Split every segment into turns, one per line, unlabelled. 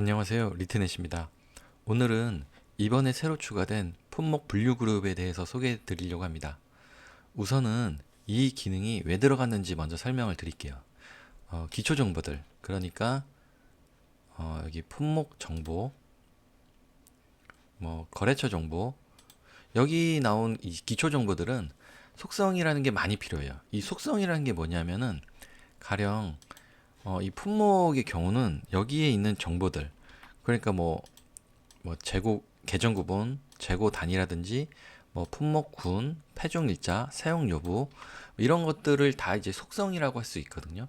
안녕하세요. 리트넷입니다. 오늘은 이번에 새로 추가된 품목 분류 그룹에 대해서 소개해 드리려고 합니다. 우선은 이 기능이 왜 들어갔는지 먼저 설명을 드릴게요. 어, 기초 정보들, 그러니까 어, 여기 품목 정보, 뭐 거래처 정보, 여기 나온 이 기초 정보들은 속성이라는 게 많이 필요해요. 이 속성이라는 게 뭐냐면은 가령 어, 이 품목의 경우는 여기에 있는 정보들 그러니까 뭐, 뭐 재고 계정 구분, 재고 단위라든지 뭐 품목군, 패종일자, 사용 여부 이런 것들을 다 이제 속성이라고 할 수 있거든요.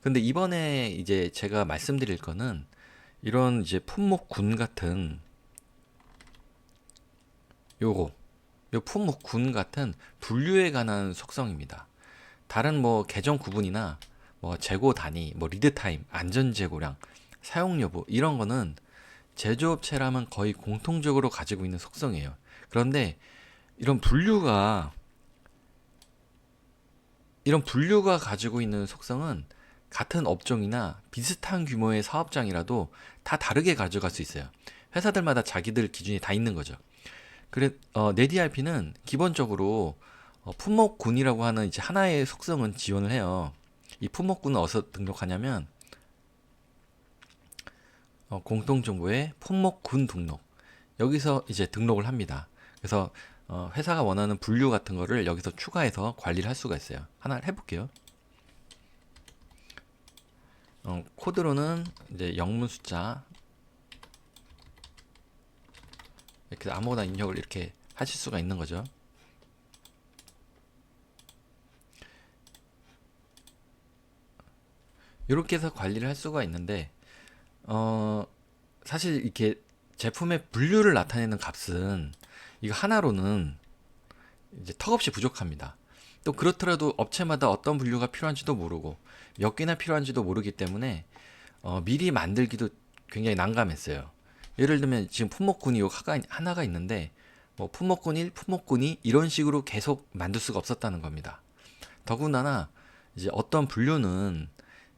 근데 이번에 이제 제가 말씀드릴 거는 이런 이제 품목군 같은 요거 요 품목군 같은 분류에 관한 속성입니다. 다른 뭐 계정 구분이나 뭐 재고 단위, 뭐 리드 타임, 안전 재고량, 사용 여부 이런 거는 제조업체라면 거의 공통적으로 가지고 있는 속성이에요. 그런데 이런 분류가 이런 분류가 가지고 있는 속성은 같은 업종이나 비슷한 규모의 사업장이라도 다 다르게 가져갈 수 있어요. 회사들마다 자기들 기준이 다 있는 거죠. 그래 어, 네디알피는 기본적으로 어, 품목군이라고 하는 이제 하나의 속성은 지원을 해요. 이 품목군은 어디서 등록하냐면 어, 공통정보의 품목군 등록 여기서 이제 등록을 합니다. 그래서 어, 회사가 원하는 분류 같은 거를 여기서 추가해서 관리를 할 수가 있어요. 하나 해볼게요. 어, 코드로는 이제 영문 숫자 이렇게 아무거나 입력을 이렇게 하실 수가 있는 거죠. 이렇게 해서 관리를 할 수가 있는데 어 사실 이렇게 제품의 분류를 나타내는 값은 이거 하나로는 이제 턱없이 부족합니다. 또 그렇더라도 업체마다 어떤 분류가 필요한지도 모르고 몇 개나 필요한지도 모르기 때문에 어, 미리 만들기도 굉장히 난감했어요. 예를 들면 지금 품목군이 요 하나가 있는데 뭐 품목군 1, 품목군 2 이런 식으로 계속 만들 수가 없었다는 겁니다. 더군다나 이제 어떤 분류는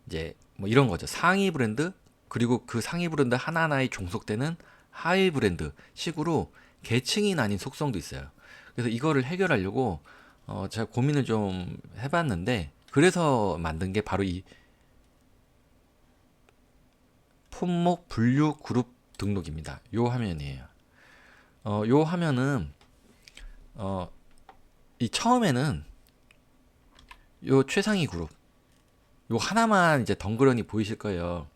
이제 뭐 이런 거죠. 상위 브랜드 그리고 그 상위 브랜드 하나하나에 종속되는 하위 브랜드 식으로 계층이 나뉜 속성도 있어요. 그래서 이거를 해결하려고 어 제가 고민을 좀 해봤는데 그래서 만든 게 바로 이 품목 분류 그룹 등록입니다. 요 화면이에요. 어, 요 화면은 어, 이 처음에는 요 최상위 그룹 요 하나만 이제 덩그러니 보이실 거예요.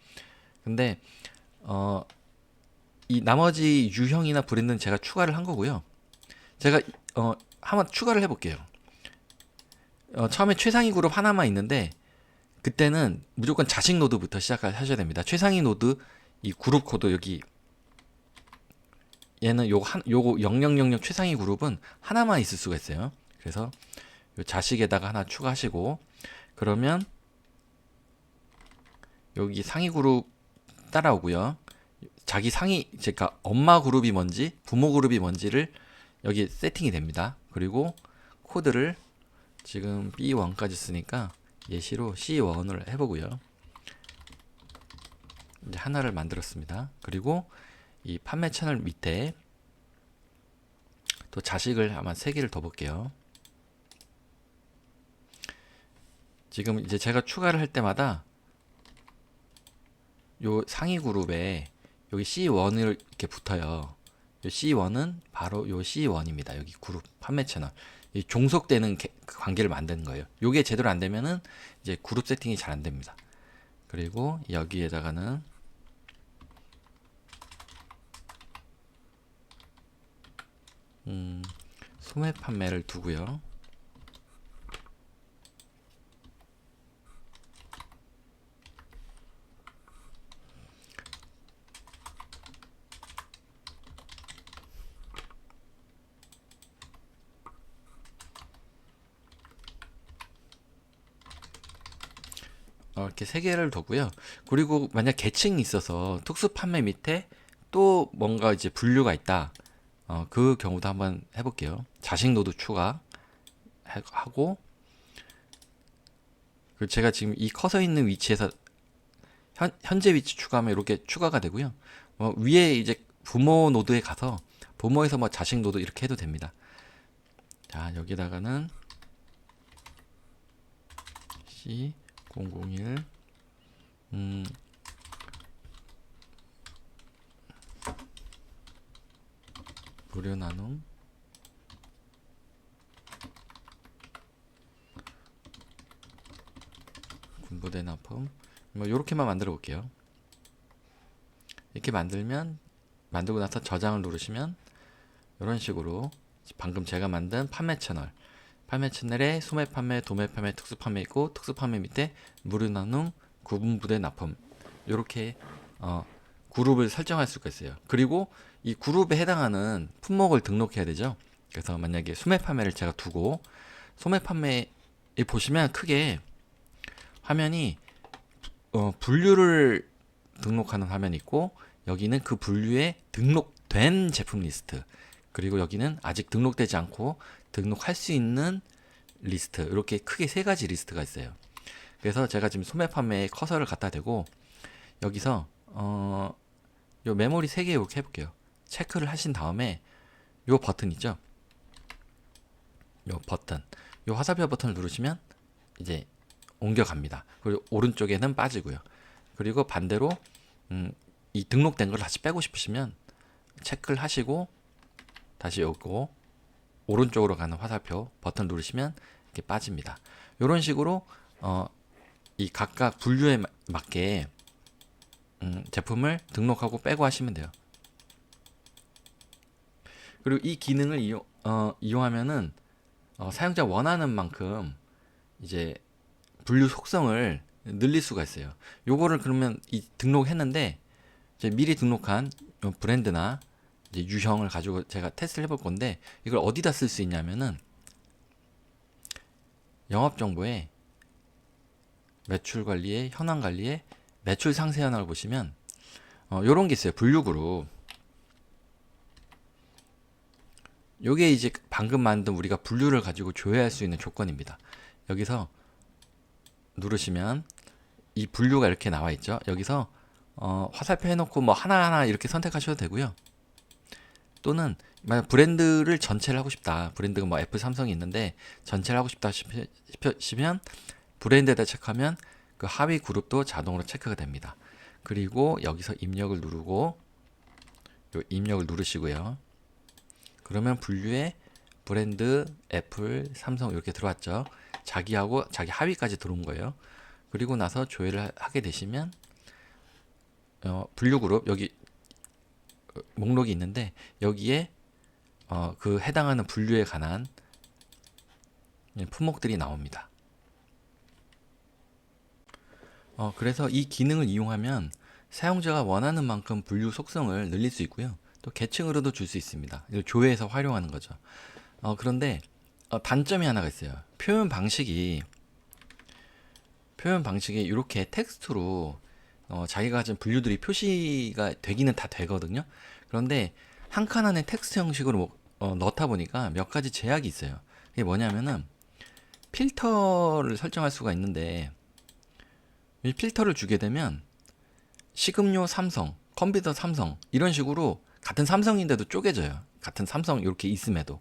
근데 어, 이 나머지 유형이나 브랜드는 제가 추가를 한 거고요. 제가 어, 한번 추가를 해볼게요. 어, 처음에 최상위 그룹 하나만 있는데 그때는 무조건 자식 노드부터 시작하셔야 됩니다. 최상위 노드 이 그룹 코드 여기 얘는 요거 한 요거 0000 최상위 그룹은 하나만 있을 수가 있어요. 그래서 요 자식에다가 하나 추가하시고 그러면 여기 상위 그룹 따라오고요. 자기 상위 제가 엄마 그룹이 뭔지 부모 그룹이 뭔지를 여기 세팅이 됩니다. 그리고 코드를 지금 B1까지 쓰니까 예시로 C1을 해보고요. 이제 하나를 만들었습니다. 그리고 이 판매 채널 밑에 또 자식을 아마 세 개를 더 볼게요. 지금 이제 제가 추가를 할 때마다 요 상위 그룹에 여기 C1을 이렇게 붙어요. 요 C1은 바로 요 C1입니다. 여기 그룹 판매 채널. 이 종속되는 개- 그 관계를 만드는 거예요. 요게 제대로 안 되면은 이제 그룹 세팅이 잘 안 됩니다. 그리고 여기에다가는 음, 소매 판매를 두고요. 어, 이렇게 세 개를 두고요. 그리고 만약 계층이 있어서 특수 판매 밑에 또 뭔가 이제 분류가 있다. 어, 그 경우도 한번 해볼게요. 자식 노드 추가 해- 하고 그 제가 지금 이 커서 있는 위치에서 현, 현재 위치 추가하면 이렇게 추가가 되고요. 어, 위에 이제 부모 노드에 가서 부모에서 뭐 자식 노드 이렇게 해도 됩니다. 자 여기다가는 C001 음, 무료 나눔. 군부대 납품. 뭐 요렇게만 만들어 볼게요. 이렇게 만들면 만들고 나서 저장을 누르시면 이런 식으로 방금 제가 만든 판매 채널 판매 채널에 소매 판매, 도매 판매, 특수 판매 있고 특수 판매 밑에 무료 나눔, 구분 부대 납품 이렇게 어, 그룹을 설정할 수가 있어요. 그리고 이 그룹에 해당하는 품목을 등록해야 되죠. 그래서 만약에 소매 판매를 제가 두고 소매 판매에 보시면 크게 화면이 어, 분류를 등록하는 화면이 있고 여기는 그 분류에 등록된 제품 리스트 그리고 여기는 아직 등록되지 않고 등록할 수 있는 리스트 이렇게 크게 세 가지 리스트가 있어요. 그래서 제가 지금 소매 판매에 커서를 갖다 대고 여기서 어, 요 메모리 세 개 이렇게 해볼게요. 체크를 하신 다음에 요 버튼 있죠? 요 버튼, 요 화살표 버튼을 누르시면 이제 옮겨갑니다. 그리고 오른쪽에는 빠지고요. 그리고 반대로 음, 이 등록된 걸 다시 빼고 싶으시면 체크를 하시고 다시 요거 오른쪽으로 가는 화살표 버튼 누르시면 이렇게 빠집니다. 이런 식으로 어, 이 각각 분류에 마- 맞게 음, 제품을 등록하고 빼고 하시면 돼요. 그리고 이 기능을 이용, 어, 이용하면은 어, 사용자 원하는 만큼 이제 분류 속성을 늘릴 수가 있어요. 요거를 그러면 이 등록했는데 이제 미리 등록한 요 브랜드나 이제 유형을 가지고 제가 테스트를 해볼 건데 이걸 어디다 쓸 수 있냐면은 영업 정보에 매출 관리에 현황 관리에 매출 상세 현황을 보시면 어, 요런 게 있어요. 분류 그룹. 요게 이제 방금 만든 우리가 분류를 가지고 조회할 수 있는 조건입니다. 여기서 누르시면 이 분류가 이렇게 나와 있죠. 여기서 어, 화살표 해놓고 뭐 하나하나 이렇게 선택하셔도 되고요. 또는 만약 브랜드를 전체를 하고 싶다. 브랜드가 뭐 애플, 삼성이 있는데 전체를 하고 싶다 싶- 싶으시면 브랜드에다 체크하면 그 하위 그룹도 자동으로 체크가 됩니다. 그리고 여기서 입력을 누르고 요 입력을 누르시고요. 그러면 분류에 브랜드, 애플, 삼성 이렇게 들어왔죠. 자기하고 자기 하위까지 들어온 거예요. 그리고 나서 조회를 하- 하게 되시면 어, 분류 그룹 여기 어, 목록이 있는데 여기에 어, 그 해당하는 분류에 관한 예, 품목들이 나옵니다. 어, 그래서 이 기능을 이용하면 사용자가 원하는 만큼 분류 속성을 늘릴 수 있고요. 또 계층으로도 줄 수 있습니다. 이걸 조회해서 활용하는 거죠. 어, 그런데 어, 단점이 하나가 있어요. 표현 방식이 표현 방식이 이렇게 텍스트로 어, 자기가 가진 분류들이 표시가 되기는 다 되거든요. 그런데 한 칸 안에 텍스트 형식으로 뭐- 어, 넣다 보니까 몇 가지 제약이 있어요. 이게 뭐냐면은 필터를 설정할 수가 있는데 이 필터를 주게 되면 식음료 삼성, 컴퓨터 삼성 이런 식으로 같은 삼성인데도 쪼개져요. 같은 삼성 이렇게 있음에도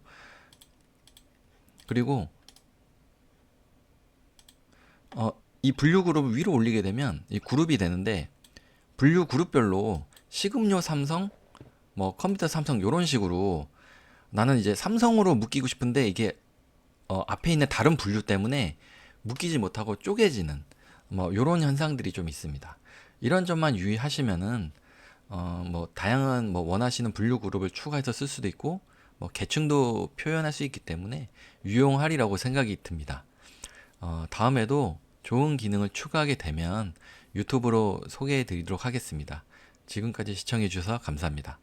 그리고 어, 이 분류 그룹을 위로 올리게 되면 이 그룹이 되는데 분류 그룹별로 식음료 삼성, 뭐 컴퓨터 삼성 이런 식으로 나는 이제 삼성으로 묶이고 싶은데 이게 어, 앞에 있는 다른 분류 때문에 묶이지 못하고 쪼개지는 뭐 이런 현상들이 좀 있습니다. 이런 점만 유의하시면은 어, 뭐 다양한 뭐 원하시는 분류 그룹을 추가해서 쓸 수도 있고 뭐 계층도 표현할 수 있기 때문에 유용하리라고 생각이 듭니다. 어, 다음에도 좋은 기능을 추가하게 되면 유튜브로 소개해 드리도록 하겠습니다. 지금까지 시청해 주셔서 감사합니다.